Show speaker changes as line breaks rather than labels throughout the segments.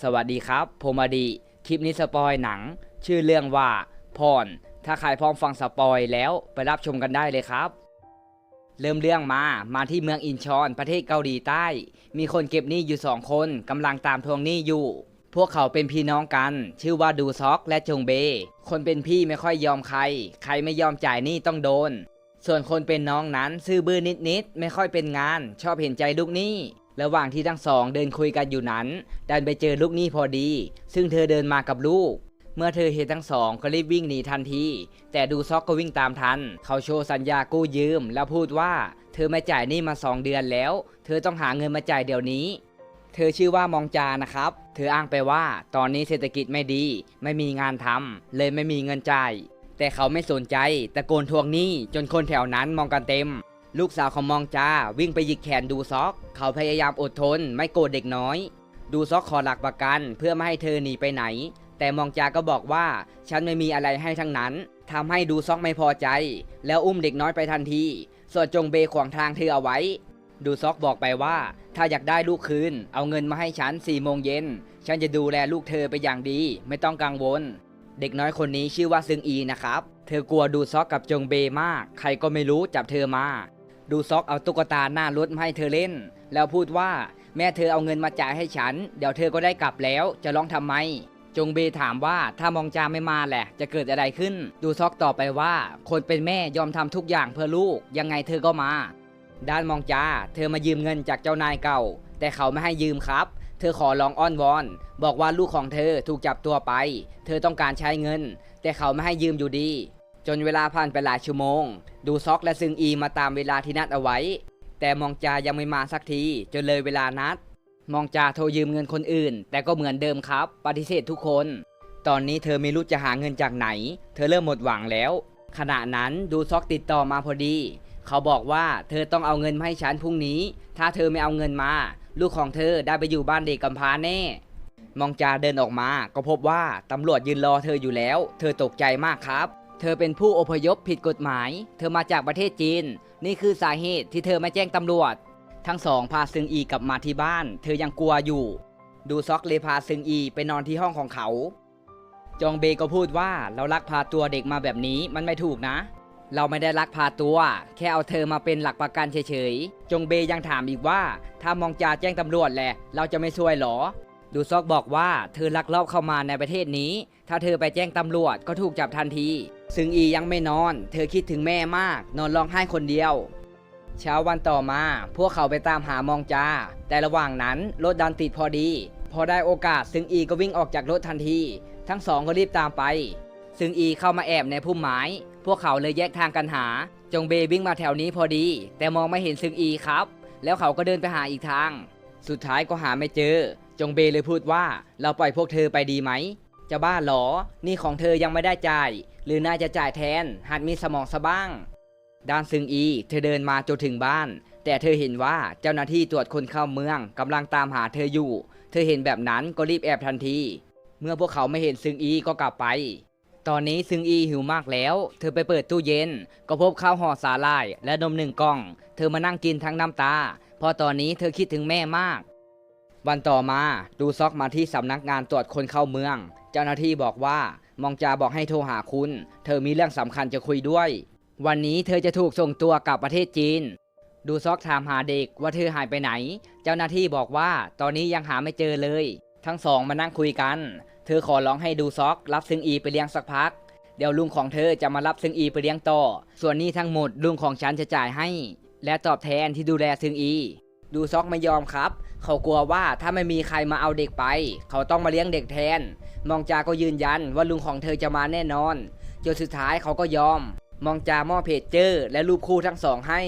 สวัสดีครับ ผมอดี คลิปนี้สปอยหนัง ชื่อเรื่องว่าพรถ้าใครพร้อมฟังสปอยแล้วไปรับชมกันได้เลยครับ เริ่มเรื่องมา มาที่เมืองอินชอน ประเทศเกาหลีใต้ มีคนเก็บหนี้อยู่สองคนกำลังตามทวงหนี้อยู่ พวกเขาเป็นพี่น้องกัน ชื่อว่าดูซอกและจงเบ คนเป็นพี่ไม่ค่อยยอมใคร ใครไม่ยอมจ่ายหนี้ต้องโดน ส่วนคนเป็นน้องนั้นซื่อบื้อนิดๆไม่ค่อยเป็นงาน ชอบเห็นใจลูกหนี้ ระหว่างที่ทั้งสองเดินคุยกันอยู่นั้น ดันไปเจอลูกหนี้พอดี ซึ่งเธอเดินมากับลูก เมื่อเธอเห็นทั้งสองก็รีบวิ่งหนีทันที แต่ดูซอกก็วิ่งตามทัน เขาโชว์สัญญากู้ยืม แล้วพูดว่า เธอไม่จ่ายหนี้มาสองเดือนแล้ว เธอต้องหาเงินมาจ่ายเดี๋ยวนี้ เธอชื่อว่ามองจานะครับ เธออ้างไปว่า ตอนนี้เศรษฐกิจไม่ดี ไม่มีงานทำเลยไม่มีเงินจ่าย แต่เขาไม่สนใจ ตะโกนทวงหนี้จนคนแถวนั้นมองกันเต็ม ลูกสาวของมองจาวิ่งไปหยิกแขนดูซอก เขาพยายามอดทนไม่โกรธเด็กน้อย ดูซอกขอหลักประกันเพื่อไม่ให้เธอหนีไปไหน แต่มองจาก็บอกว่าฉันไม่มีอะไรให้ทั้งนั้นทำให้ดูซอกไม่พอใจ แล้วอุ้มเด็กน้อยไปทันทีส่วนจงเบขวางทางเธอเอาไว้ ดูซอกบอกไปว่า ถ้าอยากได้ลูกคืน เอาเงินมาให้ฉันสี่โมงเย็นฉันจะดูแลลูกเธอไปอย่างดี ไม่ต้องกังวล เด็กน้อยคนนี้ชื่อว่าซึงอีนะครับ เธอกลัวดูซอกกับจงเบมาก ใครก็ไม่รู้จับเธอมา ดูซอกเอาตุ๊กตาหน้ารถมาให้เธอเล่น แล้วพูดว่าแม่เธอเอาเงินมาจ่ายให้ฉัน เดี๋ยวเธอก็ได้กลับแล้วจะร้องทำไม จงเบถามว่าถ้ามองจาไม่มาแหละ จะเกิดอะไรขึ้น ดูซอกตอบไปว่า คนเป็นแม่ยอมทำทุกอย่างเพื่อลูก ยังไงเธอก็มา ด้านมองจาเธอมายืมเงินจากเจ้านายเก่า แต่เขาไม่ให้ยืมครับ เธอขอลองอ้อนวอน บอกว่าลูกของเธอถูกจับตัวไป เธอต้องการใช้เงิน แต่เขาไม่ให้ยืมอยู่ดี จนเวลาผ่านไปหลายชั่วโมง ดูซอกและซึงอีมาตามเวลาที่นัดเอาไว้ แต่มองจายังไม่มาสักที จนเลยเวลานัด มองจาโทรยืมเงินคนอื่น แต่ก็เหมือนเดิมครับ ปฏิเสธทุกคน ตอนนี้เธอไม่รู้จะหาเงินจากไหน เธอเริ่มหมดหวังแล้ว ขณะนั้นดูซอกติดต่อมาพอดี เขาบอกว่าเธอต้องเอาเงินมาให้ฉันพรุ่งนี้ ถ้าเธอไม่เอาเงินมา ลูกของเธอได้ไปอยู่บ้านเด็กกำพร้าแน่มองจาเดินออกมา ก็พบว่าตำรวจยืนรอเธออยู่แล้ว เธอตกใจมากครับ เธอเป็นผู้อพยพผิดกฎหมาย เธอมาจากประเทศจีน นี่คือสาเหตุที่เธอไม่แจ้งตำรวจ ทั้งสองพาซึงอีกลับมาที่บ้าน เธอยังกลัวอยู่ ดูซอกเลยพาซึงอีไปนอนที่ห้องของเขา จองเบก็พูดว่าเราลักพาตัวเด็กมาแบบนี้มันไม่ถูกนะ เราไม่ได้ลักพาตัว แค่เอาเธอมาเป็นหลักประกันเฉยๆ จงเบยังถามอีกว่า ถ้ามองจาแจ้งตำรวจแหละเราจะไม่ช่วยหรอดูซอกบอกว่าเธอลักลอบเข้ามาในประเทศนี้ ถ้าเธอไปแจ้งตำรวจก็ถูกจับทันที ซึ่งอียังไม่นอน เธอคิดถึงแม่มาก นอนร้องไห้คนเดียว เช้าวันต่อมา พวกเขาไปตามหามองจา แต่ระหว่างนั้นรถดันติดพอดี พอได้โอกาส ซึ่งอีก็วิ่งออกจากรถทันที ทั้งสองก็รีบตามไป ซึ่งอีเข้ามาแอบในพุ่มไม้ พวกเขาเลยแยกทางกันหา จงเบวิ่งมาแถวนี้พอดี แต่มองไม่เห็นซึงอีครับ แล้วเขาก็เดินไปหาอีกทาง สุดท้ายก็หาไม่เจอ จงเบเลยพูดว่า เราปล่อยพวกเธอไปดีไหม จะบ้าหรอ นี่ของเธอยังไม่ได้จ่าย หรือน่าจะจ่ายแทน หัดมีสมองซะบ้าง ด้านซึงอี เธอเดินมาจนถึงบ้าน แต่เธอเห็นว่าเจ้าหน้าที่ตรวจคนเข้าเมืองกำลังตามหาเธออยู่ เธอเห็นแบบนั้นก็รีบแอบทันที เมื่อพวกเขาไม่เห็นซึงอีก็กลับไป ตอนนี้ซึงอีหิวมากแล้ว เธอไปเปิดตู้เย็น ก็พบข้าวห่อสาลายและนมหนึ่งกล่อง เธอมานั่งกินทั้งน้ำตาเพราะตอนนี้เธอคิดถึงแม่มาก วันต่อมาดูซอกมาที่สำนักงานตรวจคนเข้าเมือง เจ้าหน้าที่บอกว่ามองจาบอกให้โทรหาคุณ เธอมีเรื่องสำคัญจะคุยด้วย วันนี้เธอจะถูกส่งตัวกลับประเทศจีน ดูซอกถามหาเด็กว่าเธอหายไปไหน เจ้าหน้าที่บอกว่าตอนนี้ยังหาไม่เจอเลย ทั้งสองมานั่งคุยกัน เธอขอร้องให้ดูซอกรับซึงอีไปเลี้ยงสักพัก เดี๋ยวลุงของเธอจะมารับซึงอีไปเลี้ยงต่อ ส่วนนี้ทั้งหมดลุงของฉันจะจ่ายให้ และตอบแทนที่ดูแลซึงอี ดูซอกไม่ยอมครับ เขากลัวว่าถ้าไม่มีใครมาเอาเด็กไป เขาต้องมาเลี้ยงเด็กแทน มองจาก็ยืนยันว่าลุงของเธอจะมาแน่นอนจนสุดท้ายเขาก็ยอม มองจามอบเพจเจอร์และรูปคู่ทั้งสองให้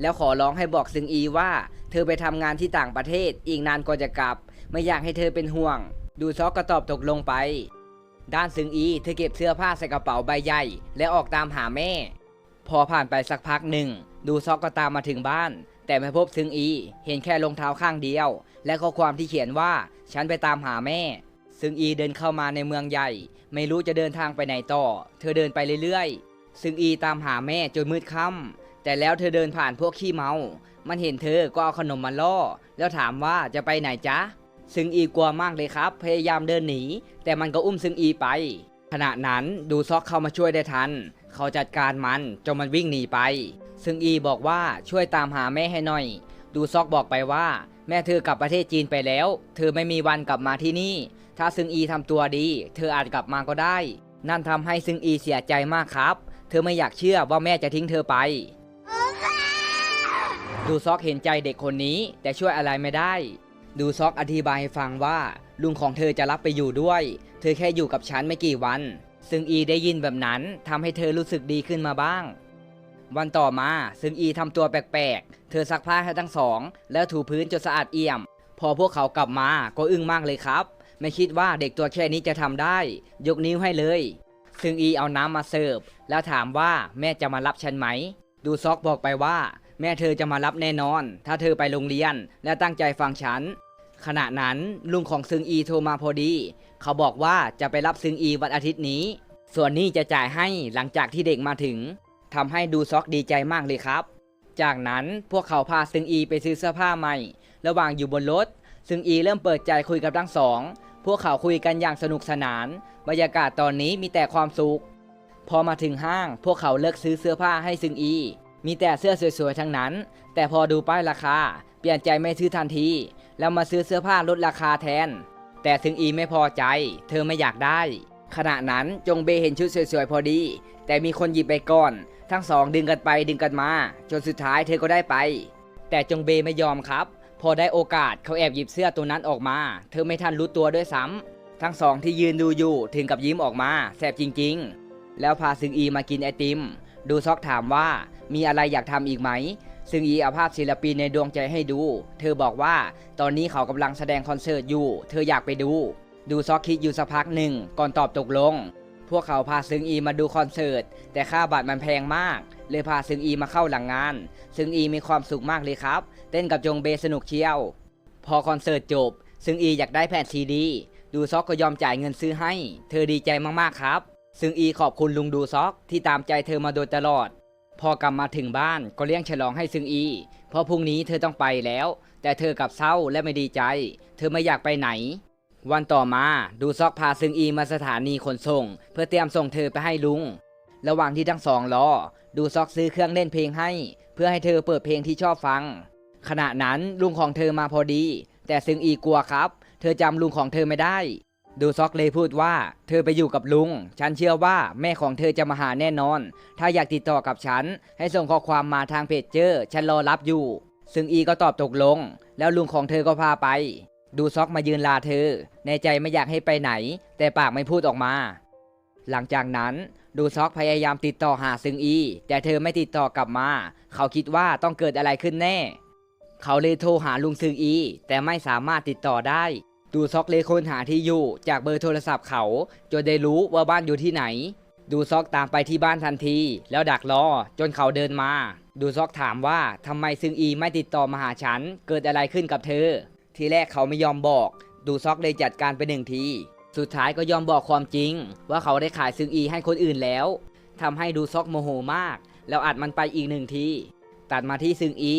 แล้วขอร้องให้บอกซึงอีว่า เธอไปทำงานที่ต่างประเทศอีกนานกว่าจะกลับ ไม่อยากให้เธอเป็นห่วง ดูซอกก็ตอบตกลงไป ด้านซึงอีเธอเก็บเสื้อผ้าใส่กระเป๋าใบใหญ่ และออกตามหาแม่ พอผ่านไปสักพักหนึ่ง ดูซอกก็ตามมาถึงบ้าน แต่ไม่พบซึงอี เห็นแค่รองเท้าข้างเดียว และข้อความที่เขียนว่า ฉันไปตามหาแม่ ซึงอีเดินเข้ามาในเมืองใหญ่ ไม่รู้จะเดินทางไปไหนต่อ เธอเดินไปเรื่อยๆ ซึงอีตามหาแม่จนมืดค่ำแต่แล้วเธอเดินผ่านพวกขี้เมา มันเห็นเธอก็เอาขนมมาล่อ แล้วถามว่าจะไปไหนจ๊ะซซึงอีกลัวมากเลยครับ พยายามเดินหนี แต่มันก็อุ้มซึงอีไป ขณะนั้นดูซอกเข้ามาช่วยได้ทัน เขาจัดการมันจนมันวิ่งหนีไป ซึงอีบอกว่าช่วยตามหาแม่ให้หน่อย ดูซอกบอกไปว่า แม่เธอกลับประเทศจีนไปแล้ว เธอไม่มีวันกลับมาที่นี่ ถ้าซึงอีทำตัวดี เธออาจกลับมาก็ได้ นั่นทำให้ซึงอีเสียใจมากครับ เธอไม่อยากเชื่อว่าแม่จะทิ้งเธอไป ดูซอกเห็นใจเด็กคนนี้แต่ช่วยอะไรไม่ได้ ดูซอกอธิบายให้ฟังว่า ลุงของเธอจะรับไปอยู่ด้วย เธอแค่อยู่กับฉันไม่กี่วัน ซึ่งอีได้ยินแบบนั้นทำให้เธอรู้สึกดีขึ้นมาบ้าง วันต่อมาซึ่งอีทำตัวแปลกๆ เธอซักผ้าให้ทั้งสอง แล้วถูพื้นจนสะอาดเอี่ยม พอพวกเขากลับมาก็อึ้งมากเลยครับ ไม่คิดว่าเด็กตัวแค่นี้จะทำได้ ยกนิ้วให้เลย ซึ่งอีเอาน้ำมาเสิร์ฟ แล้วถามว่าแม่จะมารับฉันไหม ดูซอกบอกไปว่า แม่เธอจะมารับแน่นอน ถ้าเธอไปโรงเรียนและตั้งใจฟังฉันขณะนั้นลุงของซึงอีโทรมาพอดี เขาบอกว่าจะไปรับซึงอีวันอาทิตย์นี้ ส่วนนี้จะจ่ายให้หลังจากที่เด็กมาถึง ทำให้ดูซอกดีใจมากเลยครับ จากนั้นพวกเขาพาซึงอีไปซื้อเสื้อผ้าใหม่ ระหว่างอยู่บนรถ ซึงอีเริ่มเปิดใจคุยกับทั้งสอง พวกเขาคุยกันอย่างสนุกสนาน บรรยากาศตอนนี้มีแต่ความสุข พอมาถึงห้าง พวกเขาเลิกซื้อเสื้อผ้าให้ซึงอี มีแต่เสื้อสวยๆทั้งนั้น แต่พอดูป้ายราคา เปลี่ยนใจไม่ซื้อทันที แล้วมาซื้อเสื้อผ้าลดราคาแทน แต่ซึงอีไม่พอใจ เธอไม่อยากได้ขณะนั้นจงเบเห็นชุดสวยๆพอดี แต่มีคนหยิบไปก่อน ทั้งสองดึงกันไปดึงกันมา จนสุดท้ายเธอก็ได้ไป แต่จงเบไม่ยอมครับ พอได้โอกาสเขาแอบหยิบเสื้อตัวนั้นออกมา เธอไม่ทันรู้ตัวด้วยซ้ำทั้งสองที่ยืนดูอยู่ถึงกับยิ้มออกมาแสบจริง ๆ แล้วพาซึงอีมากินไอติม ดูซอกถามว่ามีอะไรอยากทำอีกไหมซึ่งอีเอาภาพศิลปินในดวงใจให้ดู เธอบอกว่าตอนนี้เขากำลังแสดงคอนเสิร์ตอยู่ เธออยากไปดู ดูซอกคิดอยู่สักพักหนึ่งก่อนตอบตกลง พวกเขาพาซึงอีมาดูคอนเสิร์ต แต่ค่าบัตรมันแพงมาก เลยพาซึงอีมาเข้าหลังงาน ซึงอีมีความสุขมากเลยครับ เต้นกับจงเบสนุกเชียว พอคอนเสิร์ตจบ ซึงอีอยากได้แผ่นซีดี ดูซอกก็ยอมจ่ายเงินซื้อให้ เธอดีใจมากๆครับ ซึงอีขอบคุณลุงดูซอกที่ตามใจเธอมาโดยตลอด พอกลับมาถึงบ้านก็เลี้ยงฉลองให้ซึงอี เพราะพรุ่งนี้เธอต้องไปแล้ว แต่เธอกลับเศร้าและไม่ดีใจ เธอไม่อยากไปไหน วันต่อมาดูซอกพาซึงอีมาสถานีขนส่ง เพื่อเตรียมส่งเธอไปให้ลุง ระหว่างที่ทั้งสองรอดูซอกซื้อเครื่องเล่นเพลงให้ เพื่อให้เธอเปิดเพลงที่ชอบฟัง ขณะนั้นลุงของเธอมาพอดี แต่ซึงอีกลัวครับ เธอจำลุงของเธอไม่ได้ ดูซอกเลยพูดว่า เธอไปอยู่กับลุง ฉันเชื่อว่าแม่ของเธอจะมาหาแน่นอน ถ้าอยากติดต่อกับฉัน ให้ส่งข้อความมาทางเพจเจอร์ฉันรอรับอยู่ ซึงอีก็ตอบตกลง แล้วลุงของเธอก็พาไป ดูซอกมายืนลาเธอ ในใจไม่อยากให้ไปไหน แต่ปากไม่พูดออกมา หลังจากนั้นดูซอกพยายามติดต่อหาซึงอี แต่เธอไม่ติดต่อกลับมา เขาคิดว่าต้องเกิดอะไรขึ้นแน่ เขาเลยโทรหาลุงซึงอี แต่ไม่สามารถติดต่อได้ ดูซอกเลยค้นหาที่อยู่ จากเบอร์โทรศัพท์เขาจนได้รู้ว่าบ้านอยู่ที่ไหน ดูซอกตามไปที่บ้านทันที แล้วดักรอจนเขาเดินมา ดูซอกถามว่าทำไมซึงอีไม่ติดต่อมาหาฉัน เกิดอะไรขึ้นกับเธอ ทีแรกเขาไม่ยอมบอก ดูซอกเลยจัดการไปหนึ่งที สุดท้ายก็ยอมบอกความจริง ว่าเขาได้ขายซึงอีให้คนอื่นแล้วทำให้ดูซอกโมโหมาก แล้วอัดมันไปอีกหนึ่งที ตัดมาที่ซึงอี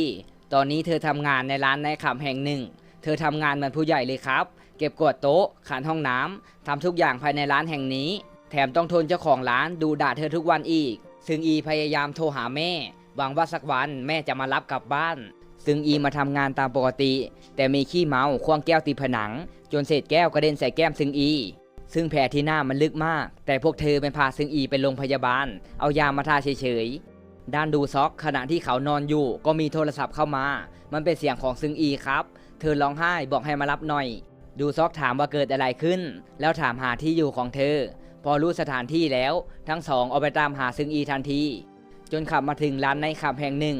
ตอนนี้เธอทำงานในร้านในขับแห่งหนึ่ง เธอทำงานเหมือนผู้ใหญ่เลยครับ เก็บกวาดโต๊ะขันห้องน้ำทำทุกอย่างภายในร้านแห่งนี้ แถมต้องทนเจ้าของร้านดูด่าเธอทุกวันอีก ซึ่งอีพยายามโทรหาแม่ หวังว่าสักวันแม่จะมารับกลับบ้าน ซึ่งอีมาทำงานตามปกติ แต่มีขี้เมาควงแก้วตีผนัง จนเศษแก้วกระเด็นใส่แก้มซึ่งอี ซึ่งแผลที่หน้ามันลึกมาก แต่พวกเธอไปพาซึ่งอีไปโรงพยาบาล เอายามาทาเฉยๆ ด้านดูซอกขณะที่เขานอนอยู่ ก็มีโทรศัพท์เข้ามา มันเป็นเสียงของซึงอีครับ เธอร้องไห้บอกให้มารับหน่อย ดูซอกถามว่าเกิดอะไรขึ้น แล้วถามหาที่อยู่ของเธอ พอรู้สถานที่แล้ว ทั้งสองเอาไปตามหาซึงอีทันทีจนขับมาถึงร้านในขับแห่งหนึ่ง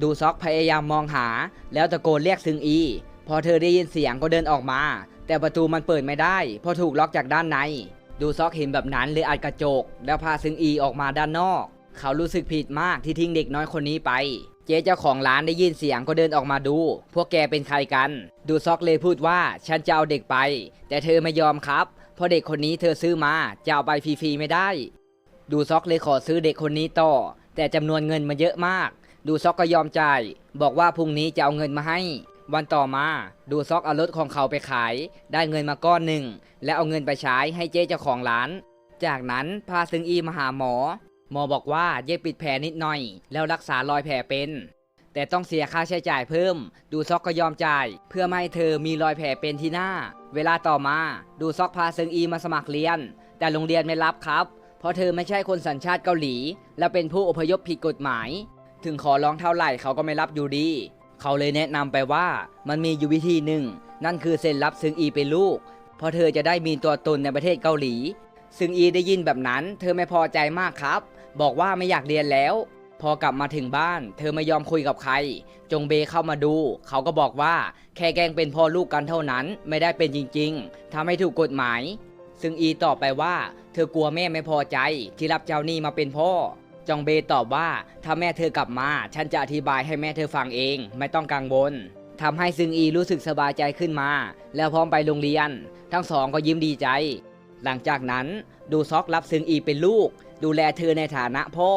ดูซอกพยายามมองหา แล้วตะโกนเรียกซึงอี พอเธอได้ยินเสียงก็เดินออกมา แต่ประตูมันเปิดไม่ได้ เพราะถูกล็อกจากด้านใน ดูซอกเห็นแบบนั้นเลยอัดกระจก แล้วพาซึงอีออกมาด้านนอก เขารู้สึกผิดมากที่ทิ้งเด็กน้อยคนนี้ไป เจ๊เจ้าของร้านได้ยินเสียงก็เดินออกมาดู พวกแกเป็นใครกัน ดูซอกเลยพูดว่าฉันจะเอาเด็กไป แต่เธอไม่ยอมครับ เพราะเด็กคนนี้เธอซื้อมาจะเอาไปฟรีๆไม่ได้ ดูซอกเลยขอซื้อเด็กคนนี้ต่อ แต่จำนวนเงินมันเยอะมาก ดูซอกก็ยอมจ่าย บอกว่าพรุ่งนี้จะเอาเงินมาให้ วันต่อมา ดูซอกเอารถของเขาไปขาย ได้เงินมาก้อนหนึ่ง และเอาเงินไปใช้ให้เจ๊เจ้าของร้าน จากนั้นพาซึงอีมาหาหมอ หมอบอกว่าเย็บปิดแผลนิดหน่อย แล้วรักษารอยแผลเป็น แต่ต้องเสียค่าใช้จ่ายเพิ่ม ดูซอกก็ยอมจ่าย เพื่อไม่ให้เธอมีรอยแผลเป็นที่หน้า เวลาต่อมา ดูซอกพาซึงอีมาสมัครเรียน แต่โรงเรียนไม่รับครับ เพราะเธอไม่ใช่คนสัญชาติเกาหลี และเป็นผู้อพยพผิดกฎหมาย ถึงขอร้องเท่าไหร่เขาก็ไม่รับอยู่ดี เขาเลยแนะนำไปว่ามันมีอยู่วิธีหนึ่ง นั่นคือเซ็นรับซึงอีเป็นลูก เพราะเธอจะได้มีตัวตนในประเทศเกาหลี ซึงอีได้ยินแบบนั้น เธอไม่พอใจมากครับ บอกว่าไม่อยากเรียนแล้ว พอกลับมาถึงบ้าน เธอไม่ยอมคุยกับใคร จงเบเข้ามาดู เขาก็บอกว่าแค่แกล้งเป็นพ่อลูกกันเท่านั้น ไม่ได้เป็นจริงๆทำให้ถูกกฎหมาย ซึ่งอีตอบไปว่า เธอกลัวแม่ไม่พอใจที่รับเจ้าหนี้มาเป็นพ่อ จองเบตอบว่าถ้าแม่เธอกลับมา ฉันจะอธิบายให้แม่เธอฟังเอง ไม่ต้องกังวลทำให้ซึงอีรู้สึกสบายใจขึ้นมา แล้วพร้อมไปโรงเรียน ทั้งสองก็ยิ้มดีใจ หลังจากนั้นดูซอกรับซึงอีเป็นลูก ดูแลเธอในฐานะพ่อ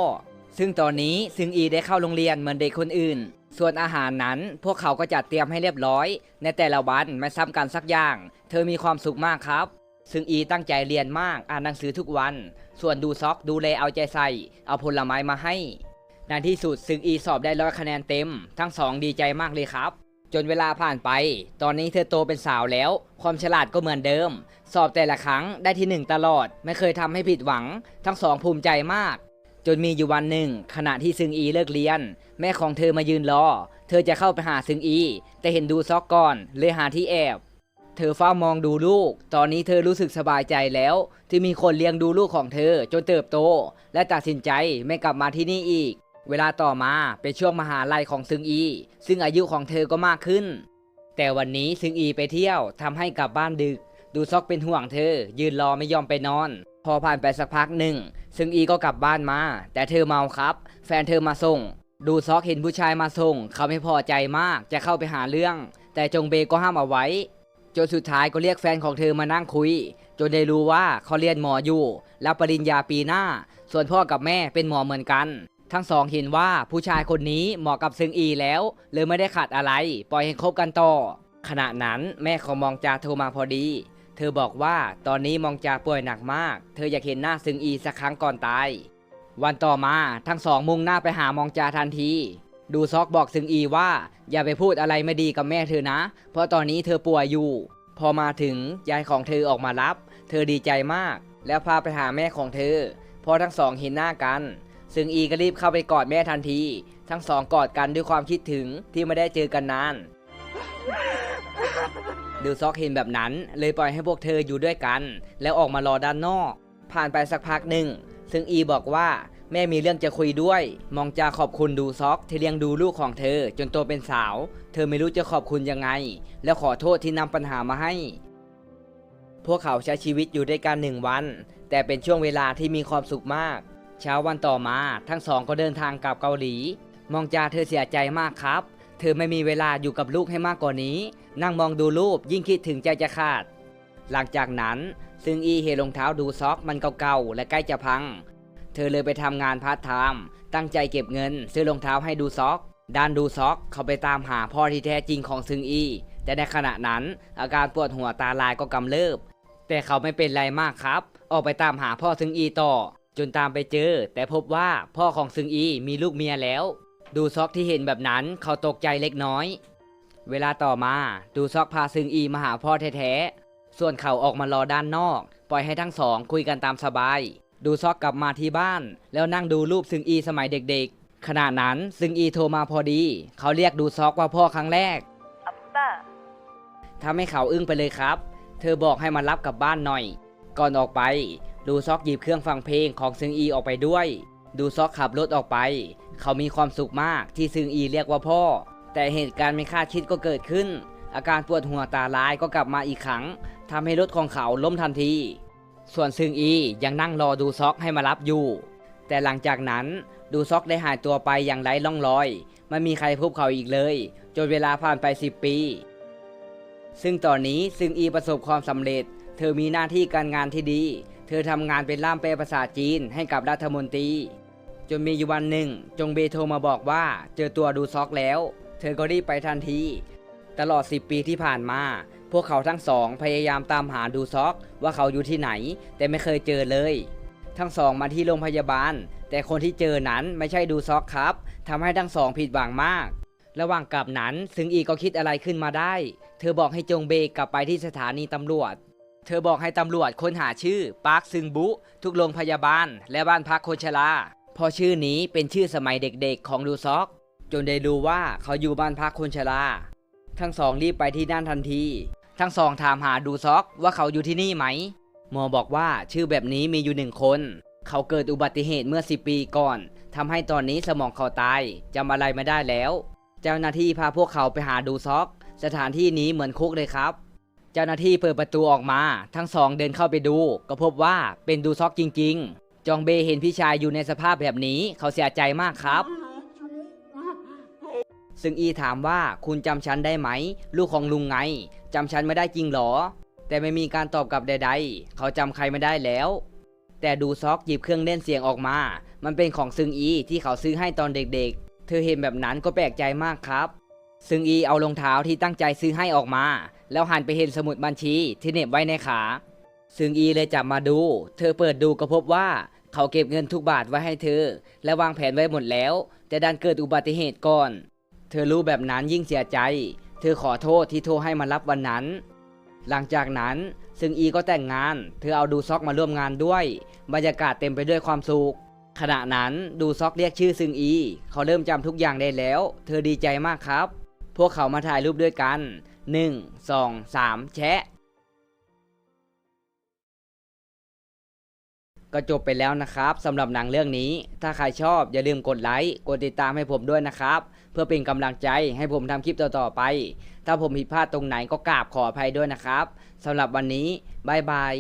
ซึ่งตอนนี้ซึงอีได้เข้าโรงเรียนเหมือนเด็กคนอื่น ส่วนอาหารนั้นพวกเขาก็จัดเตรียมให้เรียบร้อย ในแต่ละวันไม่ซ้ำกันสักอย่าง เธอมีความสุขมากครับ ซึ่งอีตั้งใจเรียนมาก อ่านหนังสือทุกวัน ส่วนดูซอกดูแลเอาใจใส่ เอาผลไม้มาให้ในที่สุดซึ่งอีสอบได้ร้อยคะแนนเต็ม ทั้งสองดีใจมากเลยครับ จนเวลาผ่านไป ตอนนี้เธอโตเป็นสาวแล้ว ความฉลาดก็เหมือนเดิม สอบแต่ละครั้งได้ที่หนึ่งตลอด ไม่เคยทำให้ผิดหวัง ทั้งสองภูมิใจมาก จนมีอยู่วันหนึ่ง ขณะที่ซึงอีเลิกเรียน แม่ของเธอมายืนรอ เธอจะเข้าไปหาซึงอี แต่เห็นดูซอกก่อนเลยหาที่แอบ เธอเฝ้ามองดูลูก ตอนนี้เธอรู้สึกสบายใจแล้ว ที่มีคนเลี้ยงดูลูกของเธอจนเติบโต และตัดสินใจไม่กลับมาที่นี่อีก เวลาต่อมาเป็นช่วงมหาลัยของซึงอี ซึ่งอายุของเธอก็มากขึ้น แต่วันนี้ซึงอีไปเที่ยวทำให้กลับบ้านดึก ดูซอกเป็นห่วงเธอ ยืนรอไม่ยอมไปนอน พอผ่านไปสักพักหนึ่งซึงอีก็กลับบ้านมา แต่เธอเมาครับ แฟนเธอมาส่ง ดูซอกเห็นผู้ชายมาส่ง เขาไม่พอใจมากจะเข้าไปหาเรื่อง แต่จงเบก็ห้ามเอาไว้ จนสุดท้ายก็เรียกแฟนของเธอมานั่งคุย จนได้รู้ว่าเขาเรียนหมออยู่รับปริญญาปีหน้า ส่วนพ่อกับแม่เป็นหมอเหมือนกัน ทั้งสองเห็นว่าผู้ชายคนนี้เหมาะกับซึงอีแล้วเลยไม่ได้ขัดอะไร ปล่อยให้คบกันต่อ ขณะนั้นแม่ของมองจาโทรมาพอดี เธอบอกว่าตอนนี้มองจาป่วยหนักมาก เธออยากเห็นหน้าซึงอีสักครั้งก่อนตายวันต่อมาทั้งสองมุ่งหน้าไปหามองจาทันที ดูซอกบอกซึงอีว่า อย่าไปพูดอะไรไม่ดีกับแม่เธอนะ เพราะตอนนี้เธอป่วยอยู่ พอมาถึงยายของเธอออกมารับ เธอดีใจมาก แล้วพาไปหาแม่ของเธอ พอทั้งสองเห็นหน้ากัน ซึงอีก็รีบเข้าไปกอดแม่ทันที ทั้งสองกอดกันด้วยความคิดถึงที่ไม่ได้เจอกันนานดูซอกเห็นแบบนั้น เลยปล่อยให้พวกเธออยู่ด้วยกัน แล้วออกมารอด้านนอก ผ่านไปสักพักหนึ่งซึ่งอีบอกว่า แม่มีเรื่องจะคุยด้วย มองจาขอบคุณดูซอกที่เลี้ยงดูลูกของเธอ จนโตเป็นสาว เธอไม่รู้จะขอบคุณยังไง แล้วขอโทษที่นำปัญหามาให้ พวกเขาใช้ชีวิตอยู่ด้วยกันหนึ่งวัน แต่เป็นช่วงเวลาที่มีความสุขมาก เช้าวันต่อมาทั้งสองก็เดินทางกลับเกาหลี มองจาเธอเสียใจมากครับ เธอไม่มีเวลาอยู่กับลูกให้มากกว่านี้ นั่งมองดูรูปยิ่งคิดถึงใจจะขาด หลังจากนั้นซึงอีเห็นรองเท้าดูซอกมันเก่าๆและใกล้จะพัง เธอเลยไปทำงานพาร์ทไทม์ตั้งใจเก็บเงิน ซื้อรองเท้าให้ดูซอก ด้านดูซอกเขาไปตามหาพ่อที่แท้จริงของซึงอี แต่ในขณะนั้น อาการปวดหัวตาลายก็กำเริบ แต่เขาไม่เป็นไรมากครับ ออกไปตามหาพ่อซึงอีต่อ จนตามไปเจอ แต่พบว่าพ่อของซึงอีมีลูกเมียแล้ว ดูซอกที่เห็นแบบนั้นเขาตกใจเล็กน้อย เวลาต่อมาดูซอกพาซึงอีมาหาพ่อแท้ๆส่วนเขาออกมารอด้านนอก ปล่อยให้ทั้งสองคุยกันตามสบาย ดูซอกกลับมาที่บ้าน แล้วนั่งดูรูปซึงอีสมัยเด็กๆ ขณะนั้นซึงอีโทรมาพอดี เขาเรียกดูซอกว่าพ่อครั้งแรก
아 빠,
ทำให้เขาอึ้งไปเลยครับ เธอบอกให้มารับกลับบ้านหน่อย ก่อนออกไป ดูซอกหยิบเครื่องฟังเพลงของซึงอีออกไปด้วย ดูซอกขับรถออกไป เขามีความสุขมากที่ซึงอีเรียกว่าพ่อ แต่เหตุการณ์ไม่คาดคิดก็เกิดขึ้น อาการปวดหัวตาลายก็กลับมาอีกครั้งทำให้รถของเขาล้มทันที ส่วนซึงอียังนั่งรอดูซอกให้มารับอยู่ แต่หลังจากนั้นดูซอกได้หายตัวไปอย่างไร้ร่องรอย ไม่มีใครพบเขาอีกเลย จนเวลาผ่านไป 10 ปี ซึ่งตอนนี้ซึงอีประสบความสำเร็จ เธอมีหน้าที่การงานที่ดี เธอทำงานเป็นล่ามแปลภาษาจีนให้กับรัฐมนตรี จนมีอยู่วันหนึ่ง จงเบโทรมาบอกว่าเจอตัวดูซอกแล้ว เธอก็รีบไปทันที ตลอด 10 ปีที่ผ่านมา พวกเขาทั้งสองพยายามตามหาดูซอกว่าเขาอยู่ที่ไหน แต่ไม่เคยเจอเลย ทั้งสองมาที่โรงพยาบาล แต่คนที่เจอนั้นไม่ใช่ดูซอกครับทำให้ทั้งสองผิดหวังมาก ระหว่างกลับนั้นซึงอีก็คิดอะไรขึ้นมาได้ เธอบอกให้จงเบกกลับไปที่สถานีตำรวจ เธอบอกให้ตำรวจค้นหาชื่อปาร์คซึงบุ ทุกโรงพยาบาล และบ้านพักคนชราพอชื่อนี้เป็นชื่อสมัยเด็กๆของดูซอก จนได้รู้ว่าเขาอยู่บ้านพักคนชรา ทั้งสองรีบไปที่นั่นทันที ทั้งสองถามหาดูซอกว่าเขาอยู่ที่นี่ไหมหมอบอกว่าชื่อแบบนี้มีอยู่หนึ่งคน เขาเกิดอุบัติเหตุเมื่อ10ปีก่อนทำให้ตอนนี้สมองเขาตายจำอะไรไม่ได้แล้ว เจ้าหน้าที่พาพวกเขาไปหาดูซอก สถานที่นี้เหมือนคุกเลยครับ เจ้าหน้าที่เปิดประตูออกมา ทั้งสองเดินเข้าไปดู ก็พบว่าเป็นดูซอกจริง ๆ จองเบเห็นพี่ชายอยู่ในสภาพแบบนี้ เขาเสียใจมากครับ ซึ่งอีถามว่าคุณจำฉันได้ไหม ลูกของลุงไงจำฉันไม่ได้จริงหรอ แต่ไม่มีการตอบกลับใด ๆ เขาจำใครไม่ได้แล้ว แต่ดูซอกหยิบเครื่องเล่นเสียงออกมา มันเป็นของซึงอีที่เขาซื้อให้ตอนเด็กๆ เธอเห็นแบบนั้นก็แปลกใจมากครับ ซึงอีเอารองเท้าที่ตั้งใจซื้อให้ออกมา แล้วหันไปเห็นสมุดบัญชีที่เหน็บไว้ในขาซึงอีเลยจับมาดู เธอเปิดดูก็พบว่าเขาเก็บเงินทุกบาทไว้ให้เธอ และวางแผนไว้หมดแล้ว แต่ดันเกิดอุบัติเหตุก่อน เธอรู้แบบนั้นยิ่งเสียใจ เธอขอโทษที่โทรให้มารับวันนั้น หลังจากนั้นซึงอีก็แต่งงาน เธอเอาดูซอกมาร่วมงานด้วย บรรยากาศเต็มไปด้วยความสุข ขณะนั้นดูซอกเรียกชื่อซึงอี เขาเริ่มจำทุกอย่างได้แล้ว เธอดีใจมากครับ พวกเขามาถ่ายรูปด้วยกัน 1 2 3 แชะ ก็จบไปแล้วนะครับสำหรับหนังเรื่องนี้ ถ้าใครชอบอย่าลืมกดไลค์กดติดตามให้ผมด้วยนะครับ เพื่อเป็นกำลังใจให้ผมทำคลิปต่อๆไป ถ้าผมผิดพลาดตรงไหนก็กราบขออภัยด้วยนะครับสำหรับวันนี้บายบาย